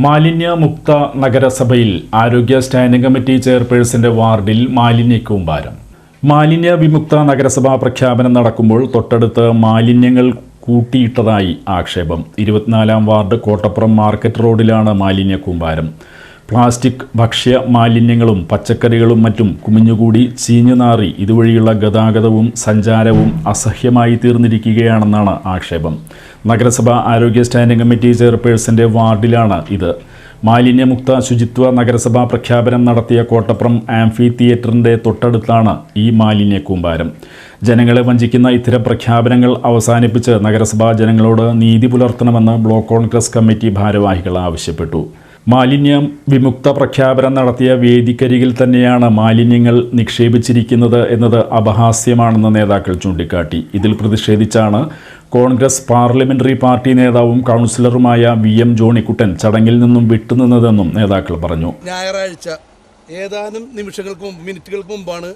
മാലിന്യമുക്ത നഗരസഭയിൽ ആരോഗ്യ സ്റ്റാൻഡിംഗ് കമ്മിറ്റി ചെയർപേഴ്സന്റെ വാർഡിൽ മാലിന്യ കൂമ്പാരം. മാലിന്യ വിമുക്ത നഗരസഭാ പ്രഖ്യാപനം നടക്കുമ്പോൾ തൊട്ടടുത്ത് മാലിന്യങ്ങൾ കൂട്ടിയിട്ടതായി ആക്ഷേപം. ഇരുപത്തിനാലാം വാർഡ് കോട്ടപ്പുറം മാർക്കറ്റ് റോഡിലാണ് മാലിന്യ കൂമ്പാരം. പ്ലാസ്റ്റിക് ഭക്ഷ്യ മാലിന്യങ്ങളും പച്ചക്കറികളും മറ്റും കുമിഞ്ഞുകൂടി ചീഞ്ഞുനാറി ഇതുവഴിയുള്ള ഗതാഗതവും സഞ്ചാരവും അസഹ്യമായി തീർന്നിരിക്കുകയാണെന്നാണ് ആക്ഷേപം. നഗരസഭ ആരോഗ്യ സ്റ്റാൻഡിംഗ് കമ്മിറ്റി ചെയർപേഴ്സന്റെ വാർഡിലാണ് ഇത്. മാലിന്യമുക്ത ശുചിത്വ നഗരസഭാ പ്രഖ്യാപനം നടത്തിയ കോട്ടപ്പുറം ആംഫി തിയേറ്ററിന്റെ തൊട്ടടുത്താണ് ഈ മാലിന്യ കൂമ്പാരം ജനങ്ങളെ വഞ്ചിക്കുന്ന ഇത്തരം പ്രഖ്യാപനങ്ങൾ അവസാനിപ്പിച്ച് നഗരസഭാ ജനങ്ങളോട് നീതി പുലർത്തണമെന്ന് ബ്ലോക്ക് കോൺഗ്രസ് കമ്മിറ്റി ഭാരവാഹികൾ ആവശ്യപ്പെട്ടു. മാലിന്യം വിമുക്ത പ്രഖ്യാപനം നടത്തിയ വേദിക്കരികിൽ തന്നെയാണ് മാലിന്യങ്ങൾ നിക്ഷേപിച്ചിരിക്കുന്നത് എന്നത് അപഹാസ്യമാണെന്ന് നേതാക്കൾ ചൂണ്ടിക്കാട്ടി. ഇതിൽ പ്രതിഷേധിച്ചാണ് കോൺഗ്രസ് പാർലമെന്ററി പാർട്ടി നേതാവും കൗൺസിലറുമായ വി എം ജോണിക്കുട്ടൻ ചടങ്ങിൽ നിന്നും വിട്ടുനിന്നതെന്നും നേതാക്കൾ പറഞ്ഞു. ഞായറാഴ്ച ഏതാനും നിമിഷങ്ങൾക്ക് മുമ്പ് മിനിറ്റുകൾക്ക് മുമ്പാണ്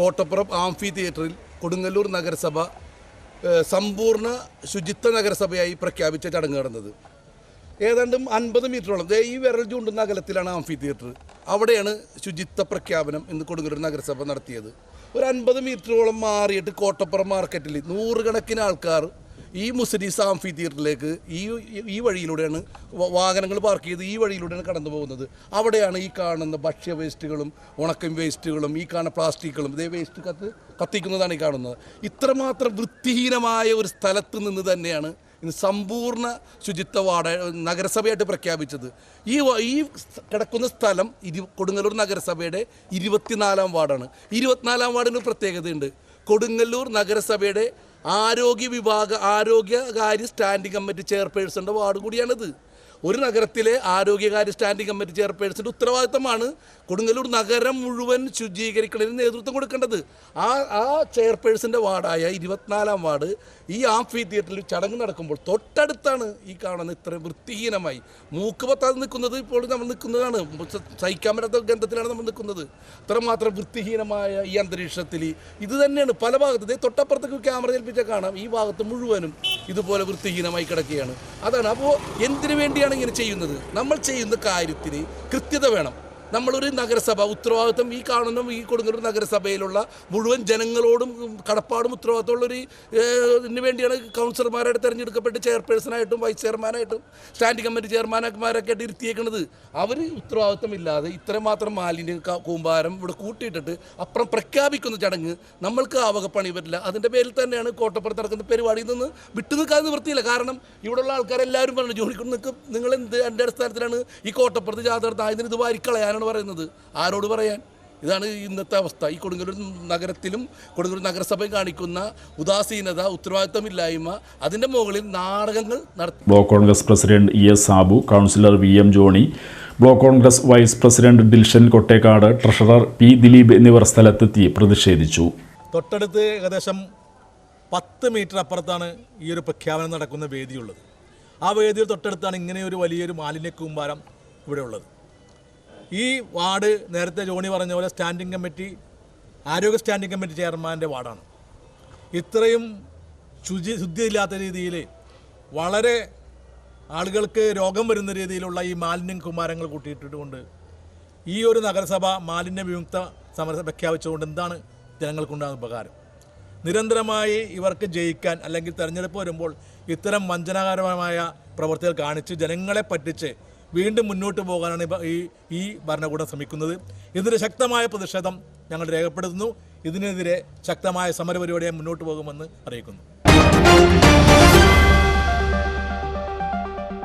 കോട്ടപ്പുറം ആംഫി തിയേറ്ററിൽ കൊടുങ്ങല്ലൂർ നഗരസഭ സമ്പൂർണ ശുചിത്വ നഗരസഭയായി പ്രഖ്യാപിച്ച ചടങ്ങ് നടന്നത്. ഏതാണ്ട് അൻപത് മീറ്ററോളം. ദേ ഈ വിരൽ ചൂണ്ടുന്ന അകലത്തിലാണ് ആംഫി തിയേറ്റർ. അവിടെയാണ് ശുചിത്വ പ്രഖ്യാപനം ഇന്ന് കൊടുങ്ങല്ലൂർ നഗരസഭ നടത്തിയത്. ഒരു അൻപത് മീറ്ററോളം മാറിയിട്ട് കോട്ടപ്പുറം മാർക്കറ്റിൽ നൂറുകണക്കിന് ആൾക്കാർ ഈ മുസരീസ് ആംഫി തിയേറ്ററിലേക്ക് ഈ ഈ വഴിയിലൂടെയാണ് വാഹനങ്ങൾ പാർക്ക് ചെയ്ത് ഈ വഴിയിലൂടെയാണ് കടന്നു പോകുന്നത്. അവിടെയാണ് ഈ കാണുന്ന ഭക്ഷ്യ വേസ്റ്റുകളും ഉണക്കം വേസ്റ്റുകളും ഈ കാണുന്ന പ്ലാസ്റ്റിക്കുകളും ഇതേ വേസ്റ്റ് കത്ത് കത്തിക്കുന്നതാണ് ഈ കാണുന്നത്. ഇത്രമാത്രം വൃത്തിഹീനമായ ഒരു സ്ഥലത്ത് നിന്ന് തന്നെയാണ് ഇന്ന് സമ്പൂർണ ശുചിത്വ വാർഡ് നഗരസഭയായിട്ട് പ്രഖ്യാപിച്ചത്. ഈ ഈ കിടക്കുന്ന സ്ഥലം ഇരു കൊടുങ്ങല്ലൂർ നഗരസഭയുടെ ഇരുപത്തിനാലാം വാർഡാണ്. ഇരുപത്തിനാലാം വാർഡിന് പ്രത്യേകതയുണ്ട്. കൊടുങ്ങല്ലൂർ നഗരസഭയുടെ ആരോഗ്യ വിഭാഗ ആരോഗ്യകാര്യ സ്റ്റാൻഡിംഗ് കമ്മിറ്റി ചെയർപേഴ്സന്റെ വാർഡ് കൂടിയാണിത്. ഒരു നഗരത്തിലെ ആരോഗ്യകാര്യ സ്റ്റാൻഡിംഗ് കമ്മിറ്റി ചെയർപേഴ്സന്റെ ഉത്തരവാദിത്തമാണ് കൊടുങ്ങല്ലൂർ നഗരം മുഴുവൻ ശുചീകരിക്കുന്നതിന് നേതൃത്വം കൊടുക്കേണ്ടത്. ആ ആ ചെയർപേഴ്സന്റെ വാർഡായ ഇരുപത്തിനാലാം വാർഡ് ഈ ആംഫി തിയേറ്ററിൽ ചടങ്ങ് നടക്കുമ്പോൾ തൊട്ടടുത്താണ് ഈ കാണുന്ന ഇത്രയും വൃത്തിഹീനമായി. മൂക്ക് പത്താതെ നിൽക്കുന്നത് ഇപ്പോൾ നമ്മൾ നിൽക്കുന്നതാണ്. സഹിക്കാൻ പറ്റാത്ത ഗന്ധത്തിലാണ് നമ്മൾ നിൽക്കുന്നത്. ഇത്രമാത്രം വൃത്തിഹീനമായ ഈ അന്തരീക്ഷത്തിൽ ഇത് തന്നെയാണ്. പല ഭാഗത്ത് തൊട്ടപ്പുറത്തേക്ക് ക്യാമറ ഏൽപ്പിച്ചാൽ കാണാം. ഈ ഭാഗത്ത് മുഴുവനും ഇതുപോലെ വൃത്തിഹീനമായി കിടക്കുകയാണ്. അതാണ്. അപ്പോൾ എന്തിനു വേണ്ടിയാണ് ഇങ്ങനെ ചെയ്യുന്നത്? നമ്മൾ ചെയ്യുന്ന കാര്യത്തിന് കൃത്യത വേണം. നമ്മളൊരു നഗരസഭ ഉത്തരവാദിത്വം ഈ കാണുന്ന ഈ കൊടുങ്ങല്ലൂർ നഗരസഭയിലുള്ള മുഴുവൻ ജനങ്ങളോടും കടപ്പാടും ഉത്തരവാദിത്തമുള്ളൊരു ഇതിനു വേണ്ടിയാണ് കൗൺസിലർമാരായിട്ട് തിരഞ്ഞെടുക്കപ്പെട്ട് ചെയർപേഴ്സണായിട്ടും വൈസ് ചെയർമാനായിട്ടും സ്റ്റാൻഡിംഗ് കമ്മിറ്റി ചെയർമാനന്മാരൊക്കെ ആയിട്ട് ഇരുത്തിയേക്കുന്നത് അവർ ഉത്തരവാദിത്തമില്ലാതെ ഇത്രമാത്രം മാലിന്യം മാലിന്യ കൂമ്പാരം ഇവിടെ കൂട്ടിയിട്ടിട്ട് അപ്പുറം പ്രഖ്യാപിക്കുന്ന ചടങ്ങ് നമ്മൾക്ക് ആവകപ്പണി വരില്ല അതിന്റെ പേരിൽ തന്നെയാണ് കോട്ടപ്പുറത്ത് നടക്കുന്ന പരിപാടിയിൽ നിന്ന് വിട്ടു നിൽക്കാതെ നിവൃത്തിയില്ല കാരണം ഇവിടെയുള്ള ആൾക്കാരെല്ലാവരും പറഞ്ഞു ജോലിക്കൊണ്ട് നിൽക്കും. നിങ്ങൾ എന്ത് എന്റെ അടിസ്ഥാനത്തിലാണ് ഈ കോട്ടപ്പുറത്ത് ജാഥ ആയതിന് ഇത് വാരിക്കളയാനാണ് പറയുന്നത്. ആരോട് പറയാൻ? ഇതാണ് ഇന്നത്തെ അവസ്ഥ. ഈ കൊടുങ്ങല്ലൂർ നഗരത്തിലും കൊടുങ്ങല്ലൂർ നഗരസഭയും കാണിക്കുന്ന ഉദാസീനത ഉത്തരവാദിത്തമില്ലായ്മ അതിന്റെ മുകളിൽ നാടകങ്ങൾ നടത്തി. Block Congress president E S Sabu councillor V M Johny block Congress vice president Dilshan Kottekkad treasurer P Dileep എന്നിവർ സ്ഥലത്തെത്തി പ്രതിഷേധിച്ചു. തൊട്ടടുത്ത് ഏകദേശം പത്ത് മീറ്റർ അപ്പുറത്താണ് ഈ ഒരു പ്രഖ്യാപനം നടക്കുന്ന വേദിയുള്ളത്. ആ വേദിയിൽ തൊട്ടടുത്താണ് ഇങ്ങനെ ഒരു വലിയൊരു മാലിന്യ കൂമ്പാരം ഇവിടെ ഉള്ളത് ഈ വാർഡ് നേരത്തെ ജോണി പറഞ്ഞ പോലെ സ്റ്റാൻഡിംഗ് കമ്മിറ്റി ആരോഗ്യ സ്റ്റാൻഡിംഗ് കമ്മിറ്റി ചെയർമാന്റെ വാർഡാണ്. ഇത്രയും ശുചി ശുദ്ധിയില്ലാത്ത രീതിയിൽ വളരെ ആളുകൾക്ക് രോഗം വരുന്ന രീതിയിലുള്ള ഈ മാലിന്യം കുമാരങ്ങൾ കൂട്ടിയിട്ടിട്ടുകൊണ്ട് ഈ ഒരു നഗരസഭ മാലിന്യ വിമുക്ത സമര പ്രഖ്യാപിച്ചുകൊണ്ട് എന്താണ് ജനങ്ങൾക്കുണ്ടാകുന്ന ഉപകാരം? നിരന്തരമായി ഇവർക്ക് ജയിക്കാൻ അല്ലെങ്കിൽ തെരഞ്ഞെടുപ്പ് വരുമ്പോൾ ഇത്തരം വഞ്ചനാകരമായ പ്രവൃത്തികൾ കാണിച്ച് ജനങ്ങളെ പറ്റിച്ച് വീണ്ടും മുന്നോട്ട് പോകാനാണ് ഈ ഈ ഭരണകൂടം ശ്രമിക്കുന്നത്. ഇതിന് ശക്തമായ പ്രതിഷേധം ഞങ്ങൾ രേഖപ്പെടുത്തുന്നു. ഇതിനെതിരെ ശക്തമായ സമരപരിപാടിയായി മുന്നോട്ട് പോകുമെന്ന് അറിയിക്കുന്നു.